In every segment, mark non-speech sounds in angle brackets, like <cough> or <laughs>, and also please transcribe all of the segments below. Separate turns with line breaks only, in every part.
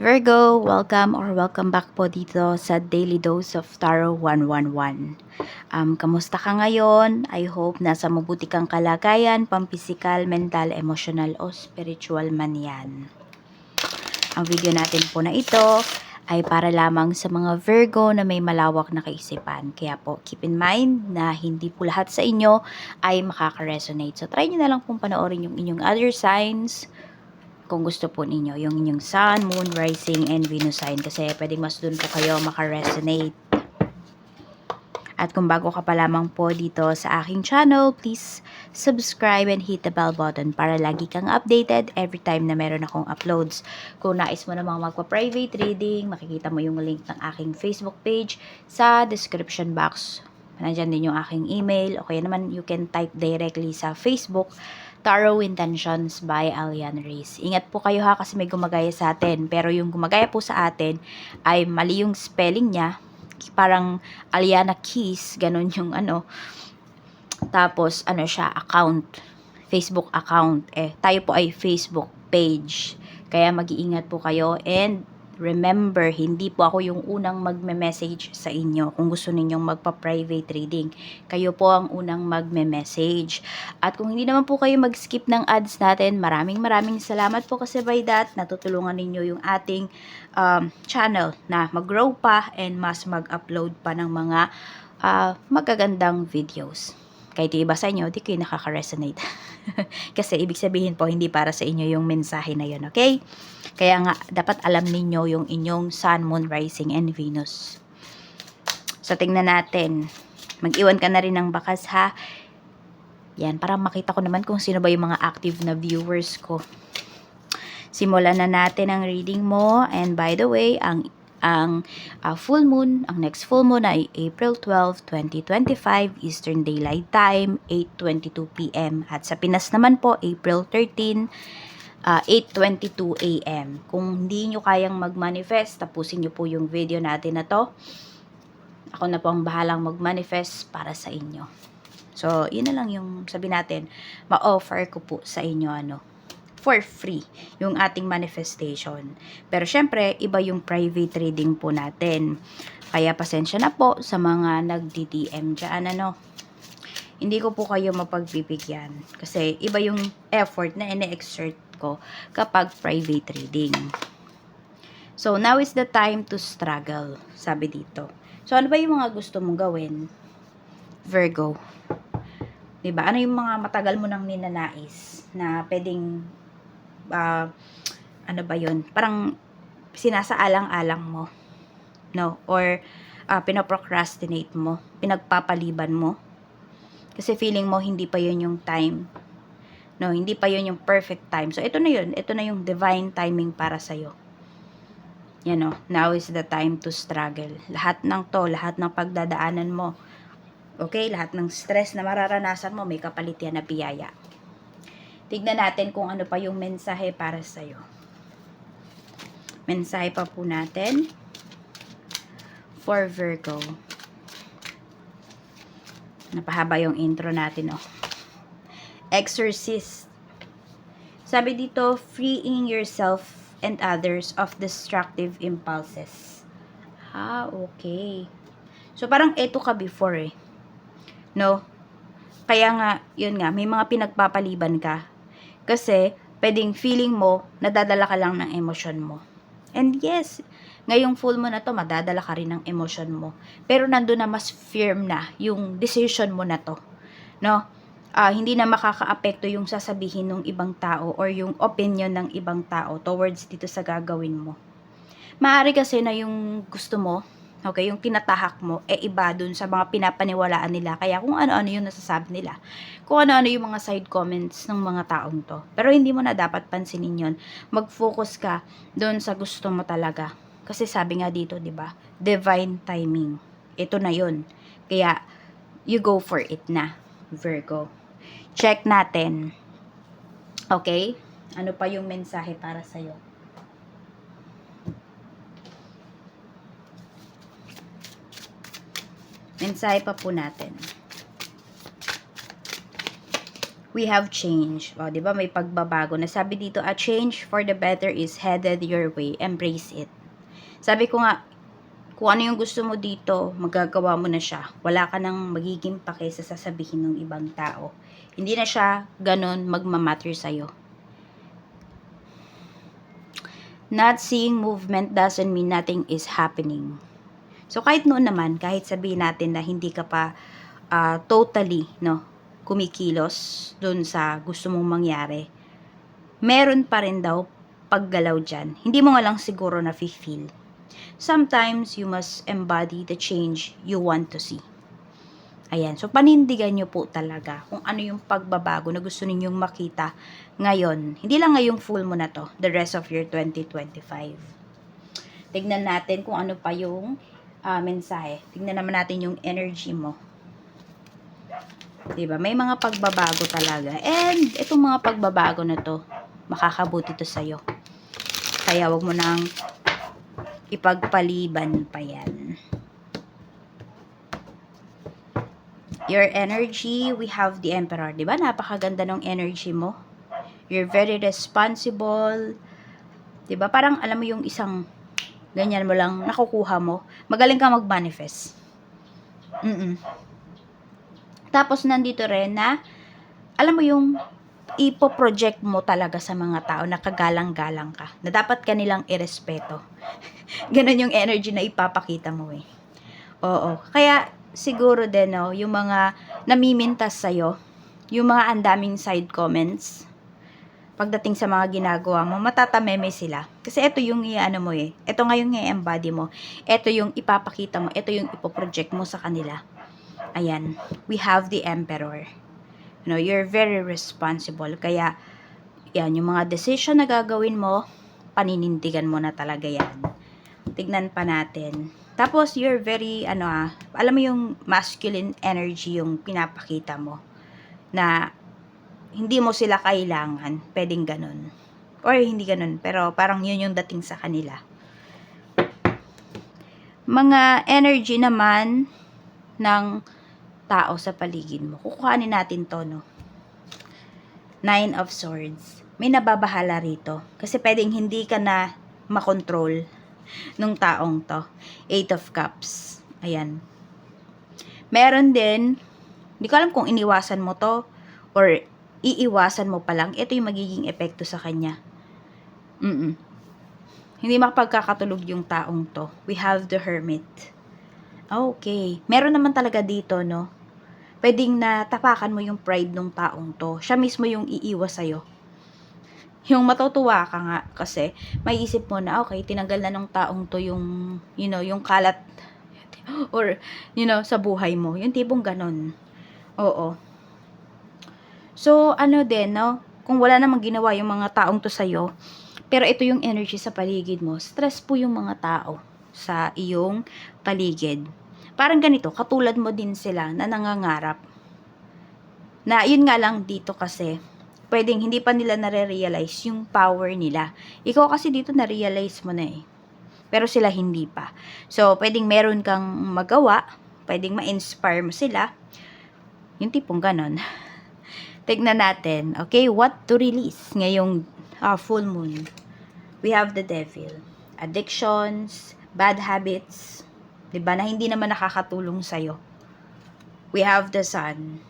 Virgo, welcome or welcome back po dito sa Daily Dose of Tarot 111. Um, kamusta ka ngayon? I hope nasa mabuti kang kalagayan, pampisikal, mental, emotional o spiritual man yan. Ang video natin po na ito ay para lamang sa mga Virgo na may malawak na kaisipan. Kaya po, keep in mind na hindi po lahat sa inyo ay makaka-resonate. So, try nyo na lang pong panoorin yung inyong other signs, kung gusto po ninyo, yung inyong sun, moon, rising, and Venus sign kasi pwedeng mas dun po kayo makaresonate. At kung bago ka pa lamang po dito sa aking channel, please subscribe and hit the bell button para lagi kang updated every time na meron akong uploads. Kung nais mo namang magpa-private reading, makikita mo yung link ng aking Facebook page sa description box. Nandyan din yung aking email. O kaya naman, you can type directly sa Facebook Tarot Intentions by Alian Reyes. Ingat po kayo ha kasi may gumagaya sa atin. Pero yung gumagaya po sa atin ay mali yung spelling niya. Parang Aliana Keys, ganun yung ano. Tapos ano siya, account. Facebook account. Eh, tayo po ay Facebook page. Kaya mag-iingat po kayo and Remember, hindi po ako yung unang magme-message sa inyo kung gusto ninyong magpa-private reading. Kayo po ang unang magme-message. At kung hindi naman po kayo mag-skip ng ads natin, maraming maraming salamat po kasi by that, natutulungan ninyo yung ating um, channel na mag-grow pa and mas mag-upload pa ng mga uh, magagandang videos. Kahit iba sa inyo, di kayo nakaka-resonate. <laughs> kasi ibig sabihin po, hindi para sa inyo yung mensahe na yun, okay? Kaya nga, dapat alam ninyo yung inyong Sun, Moon, Rising, and Venus. So, tingnan natin. Mag-iwan ka na rin ng bakas, ha? Yan, para makita ko naman kung sino ba yung mga active na viewers ko. Simulan na natin ang reading mo. And by the way, ang ang uh, full moon, ang next full moon ay April 12, 2025, Eastern Daylight Time, 8.22 p.m. At sa Pinas naman po, April 13, uh, 8.22 a.m. Kung hindi nyo kayang mag-manifest, tapusin nyo po yung video natin na to. Ako na po ang bahalang mag-manifest para sa inyo. So, yun na lang yung sabi natin, ma-offer ko po sa inyo ano, for free yung ating manifestation. Pero syempre, iba yung private reading po natin. Kaya pasensya na po sa mga nagdi-DM dyan, ano. Hindi ko po kayo mapagbibigyan. Kasi iba yung effort na ine-exert ko kapag private reading. So, now is the time to struggle, sabi dito. So, ano ba yung mga gusto mong gawin? Virgo. 'Di ba? Ano yung mga matagal mo nang ninanais na pwedeng uh, ano ba 'yon? Parang sinasaalang-alang mo. No? Or uh, pinoprocrastinate mo, pinagpapaliban mo. Kasi feeling mo hindi pa 'yon yung time No, hindi pa 'yon yung perfect time. So ito na 'yon, ito na yung divine timing para sa iyo. Yan no, now is the time to struggle. Lahat ng to, lahat ng pagdadaanan mo. Okay, lahat ng stress na mararanasan mo, may kapalit yan na biyaya. Tignan natin kung ano pa yung mensahe para sa iyo. Mensahe pa po natin for Virgo. Napahaba yung intro natin, oh exorcist. Sabi dito, freeing yourself and others of destructive impulses. Ah, okay. So, parang eto ka before eh. No? Kaya nga, yun nga, may mga pinagpapaliban ka. Kasi, pwedeng feeling mo, nadadala ka lang ng emosyon mo. And yes, ngayong full mo na to, madadala ka rin ng emosyon mo. Pero nandun na mas firm na yung decision mo na to. No? uh, hindi na makakaapekto yung sasabihin ng ibang tao or yung opinion ng ibang tao towards dito sa gagawin mo. Maari kasi na yung gusto mo, okay, yung tinatahak mo, e eh, iba dun sa mga pinapaniwalaan nila. Kaya kung ano-ano yung nasasabi nila. Kung ano-ano yung mga side comments ng mga taong to. Pero hindi mo na dapat pansinin yon Mag-focus ka dun sa gusto mo talaga. Kasi sabi nga dito, di ba? Divine timing. Ito na yon Kaya, you go for it na, Virgo check natin. Okay? Ano pa yung mensahe para sa'yo? Mensahe pa po natin. we have change. O, di ba? May pagbabago. Nasabi dito, a change for the better is headed your way. Embrace it. Sabi ko nga, kung ano yung gusto mo dito, magagawa mo na siya. Wala ka nang magiging pake sa sasabihin ng ibang tao. Hindi na siya ganon magmamatter sa'yo. Not seeing movement doesn't mean nothing is happening. So, kahit noon naman, kahit sabihin natin na hindi ka pa ah, totally, no, kumikilos dun sa gusto mong mangyari, meron pa rin daw paggalaw dyan. Hindi mo nga lang siguro na feel. Sometimes, you must embody the change you want to see. Ayan. So, panindigan nyo po talaga kung ano yung pagbabago na gusto ninyong makita ngayon. Hindi lang ngayong full mo na to, the rest of your 2025. Tignan natin kung ano pa yung ah, mensahe. Tignan naman natin yung energy mo. 'Di ba? May mga pagbabago talaga. And itong mga pagbabago na to, makakabuti to sa'yo. Kaya wag mo nang ipagpaliban pa yan. Your energy, we have the Emperor. 'Di ba? Napakaganda ng energy mo. You're very responsible. 'Di ba? Parang alam mo yung isang ganyan mo lang nakukuha mo. Magaling ka mag-manifest. Mm Tapos nandito rin na alam mo yung ipo-project mo talaga sa mga tao na kagalang-galang ka. Na dapat kanilang irespeto. <laughs> Ganon yung energy na ipapakita mo eh. Oo. Kaya siguro din no, yung mga namimintas sa'yo, yung mga andaming side comments, pagdating sa mga ginagawa mo, matatameme sila. Kasi ito yung iano mo eh. Ito nga yung i-embody mo. Ito yung ipapakita mo. Ito yung ipoproject mo sa kanila. Ayan. We have the emperor. You know, you're very responsible. Kaya, yan, yung mga decision na gagawin mo, paninindigan mo na talaga yan. Tignan pa natin. Tapos, you're very, ano ah, alam mo yung masculine energy yung pinapakita mo. Na, hindi mo sila kailangan. Pwedeng ganun. Or hindi ganun. Pero parang yun yung dating sa kanila. Mga energy naman ng tao sa paligid mo. Kukuhanin natin to, no? Nine of Swords. May nababahala rito. Kasi pwedeng hindi ka na makontrol nung taong to. Eight of Cups. Ayan. Meron din, hindi ko alam kung iniwasan mo to or iiwasan mo pa lang, ito yung magiging epekto sa kanya. Mm Hindi makapagkakatulog yung taong to. We have the Hermit. Okay. Meron naman talaga dito, no? Pwedeng na tapakan mo yung pride ng taong to. Siya mismo yung iiwas sa'yo. Yung matutuwa ka nga kasi may isip mo na okay, tinanggal na ng taong to yung you know, yung kalat <gasps> or you know, sa buhay mo. Yung tipong ganon. Oo. So, ano din, no? Kung wala namang ginawa yung mga taong to sa'yo, pero ito yung energy sa paligid mo, stress po yung mga tao sa iyong paligid. Parang ganito, katulad mo din sila na nangangarap. Na yun nga lang dito kasi, pwedeng hindi pa nila nare-realize yung power nila. Ikaw kasi dito na-realize mo na eh. Pero sila hindi pa. So, pwedeng meron kang magawa, pwedeng ma-inspire mo sila. Yung tipong ganon. Tignan natin, okay, what to release ngayong ah, full moon. We have the devil. Addictions, bad habits, 'di ba na hindi naman nakakatulong sa We have the sun.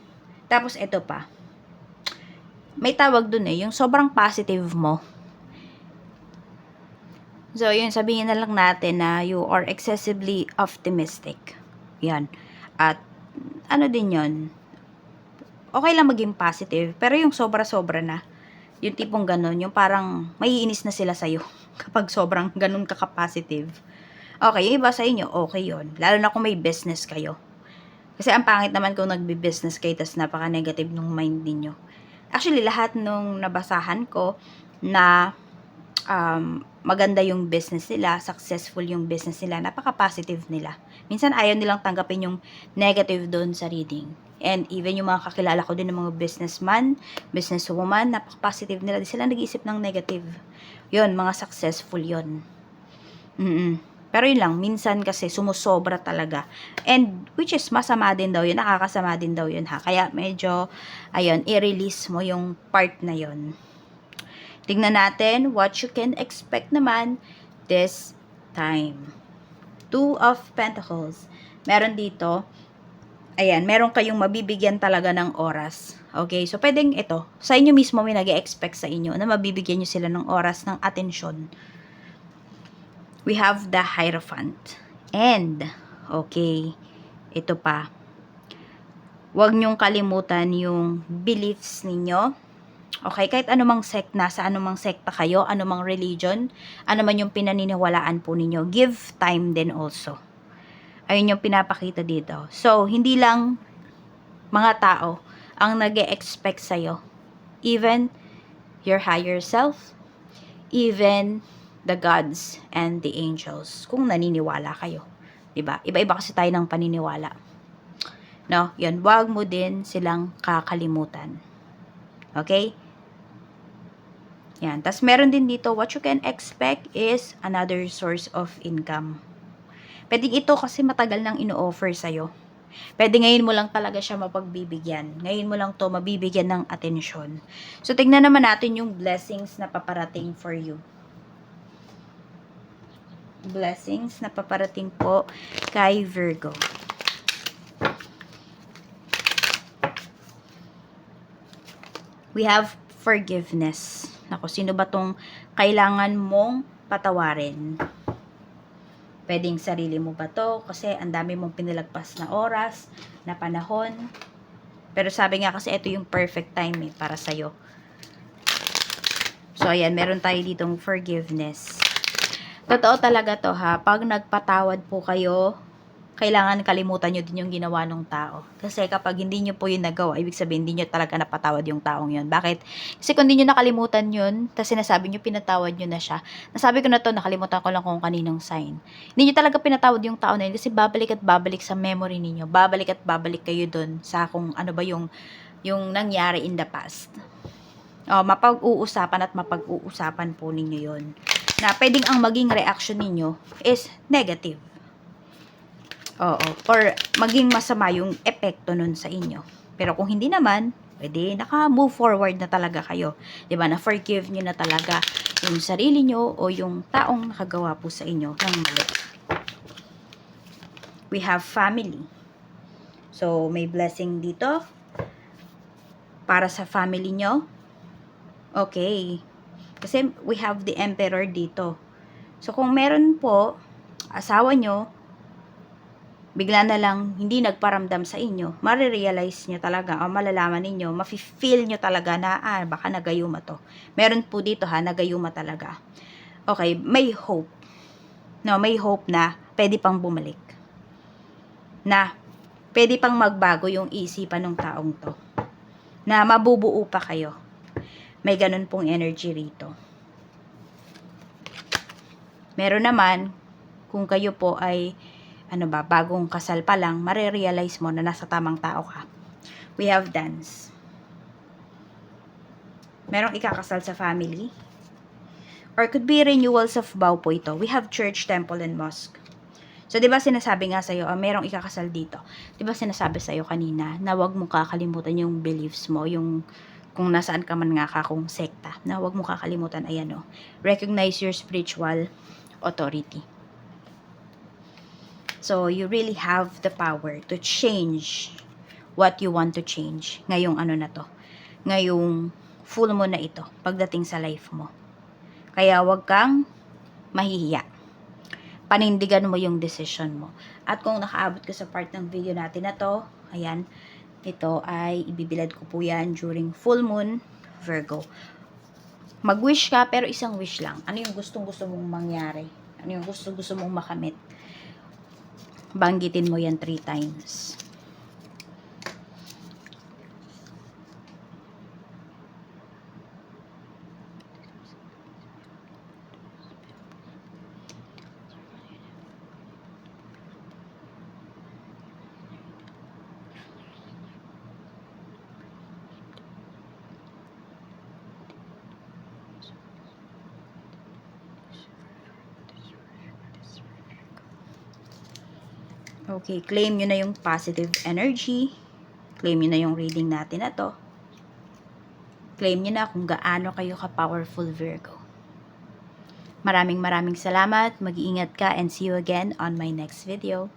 Tapos ito pa. May tawag dun eh, yung sobrang positive mo. So, yun, sabihin na lang natin na you are excessively optimistic. Yan. At, ano din yon okay lang maging positive, pero yung sobra-sobra na, yung tipong ganun, yung parang maiinis na sila sa'yo <laughs> kapag sobrang ganun ka ka-positive. Okay, yung iba sa inyo, okay yon Lalo na kung may business kayo. Kasi ang pangit naman kung nagbi-business kayo tas napaka-negative nung mind ninyo. Actually, lahat nung nabasahan ko na um, maganda yung business nila, successful yung business nila, napaka-positive nila. Minsan ayaw nilang tanggapin yung negative doon sa reading. And even yung mga kakilala ko din ng mga businessman, businesswoman, napaka-positive nila. Di sila nag-iisip ng negative. Yun, mga successful yon mm Pero yun lang, minsan kasi sumusobra talaga. And which is masama din daw yun, nakakasama din daw yun ha. Kaya medyo, ayun, i-release mo yung part na yun. Tingnan natin what you can expect naman this time. Two of Pentacles. Meron dito, ayan, meron kayong mabibigyan talaga ng oras. Okay, so pwedeng ito, sa inyo mismo may nag expect sa inyo na mabibigyan nyo sila ng oras, ng atensyon we have the Hierophant. And, okay, ito pa. Huwag niyong kalimutan yung beliefs ninyo. Okay, kahit anumang sect, nasa anumang sekta kayo, anumang religion, ano man yung pinaniniwalaan po ninyo, give time din also. Ayun yung pinapakita dito. So, hindi lang mga tao ang nag expect sa'yo. Even your higher self, even the gods and the angels kung naniniwala kayo. 'Di ba? Iba-iba kasi tayo ng paniniwala. No, 'yun, wag mo din silang kakalimutan. Okay? Yan. Tapos meron din dito, what you can expect is another source of income. Pwede ito kasi matagal nang ino-offer sa'yo. Pwede ngayon mo lang talaga siya mapagbibigyan. Ngayon mo lang to mabibigyan ng atensyon. So, tignan naman natin yung blessings na paparating for you blessings na paparating po kay Virgo. We have forgiveness. Nako, sino ba tong kailangan mong patawarin? Pwedeng sarili mo ba to? Kasi ang dami mong pinilagpas na oras, na panahon. Pero sabi nga kasi ito yung perfect time eh, para sa'yo. So, ayan, meron tayo ditong forgiveness. Totoo talaga to ha. Pag nagpatawad po kayo, kailangan kalimutan nyo din yung ginawa ng tao. Kasi kapag hindi nyo po yun nagawa, ibig sabihin, hindi nyo talaga napatawad yung taong yun. Bakit? Kasi kung hindi nyo nakalimutan yun, tapos sinasabi nyo, pinatawad nyo na siya. Nasabi ko na to, nakalimutan ko lang kung kaninong sign. Hindi nyo talaga pinatawad yung tao na yun kasi babalik at babalik sa memory ninyo. Babalik at babalik kayo dun sa kung ano ba yung, yung nangyari in the past. Oh, mapag-uusapan at mapag-uusapan po ninyo yun na pwedeng ang maging reaction ninyo is negative. Oo. Or maging masama yung epekto nun sa inyo. Pero kung hindi naman, pwede naka-move forward na talaga kayo. ba diba? Na-forgive nyo na talaga yung sarili nyo o yung taong nakagawa po sa inyo ng mali. We have family. So, may blessing dito para sa family nyo. Okay. Kasi we have the emperor dito. So, kung meron po, asawa nyo, bigla na lang hindi nagparamdam sa inyo, marirealize nyo talaga, o malalaman ninyo, mafe-feel nyo talaga na, ah, baka nagayuma to. Meron po dito ha, nagayuma talaga. Okay, may hope. No, may hope na pwede pang bumalik. Na pwede pang magbago yung isipan ng taong to. Na mabubuo pa kayo may ganun pong energy rito. Meron naman, kung kayo po ay, ano ba, bagong kasal pa lang, marirealize mo na nasa tamang tao ka. We have dance. Merong ikakasal sa family. Or could be renewals of vow po ito. We have church, temple, and mosque. So, di ba sinasabi nga sa'yo, uh, merong ikakasal dito. Di ba sinasabi sa'yo kanina na wag mo kakalimutan yung beliefs mo, yung kung nasaan ka man nga ka kung sekta, na huwag mo kakalimutan, ayan o, recognize your spiritual authority. So, you really have the power to change what you want to change ngayong ano na to. Ngayong full mo na ito pagdating sa life mo. Kaya wag kang mahihiya. Panindigan mo yung decision mo. At kung nakaabot ka sa part ng video natin na to, ayan, ito ay ibibilad ko po yan during full moon Virgo. Mag-wish ka pero isang wish lang. Ano yung gustong gusto mong mangyari? Ano yung gustong gusto mong makamit? Banggitin mo yan three times. Okay, claim nyo na yung positive energy. Claim nyo na yung reading natin na to. Claim nyo na kung gaano kayo ka-powerful Virgo. Maraming maraming salamat. Mag-iingat ka and see you again on my next video.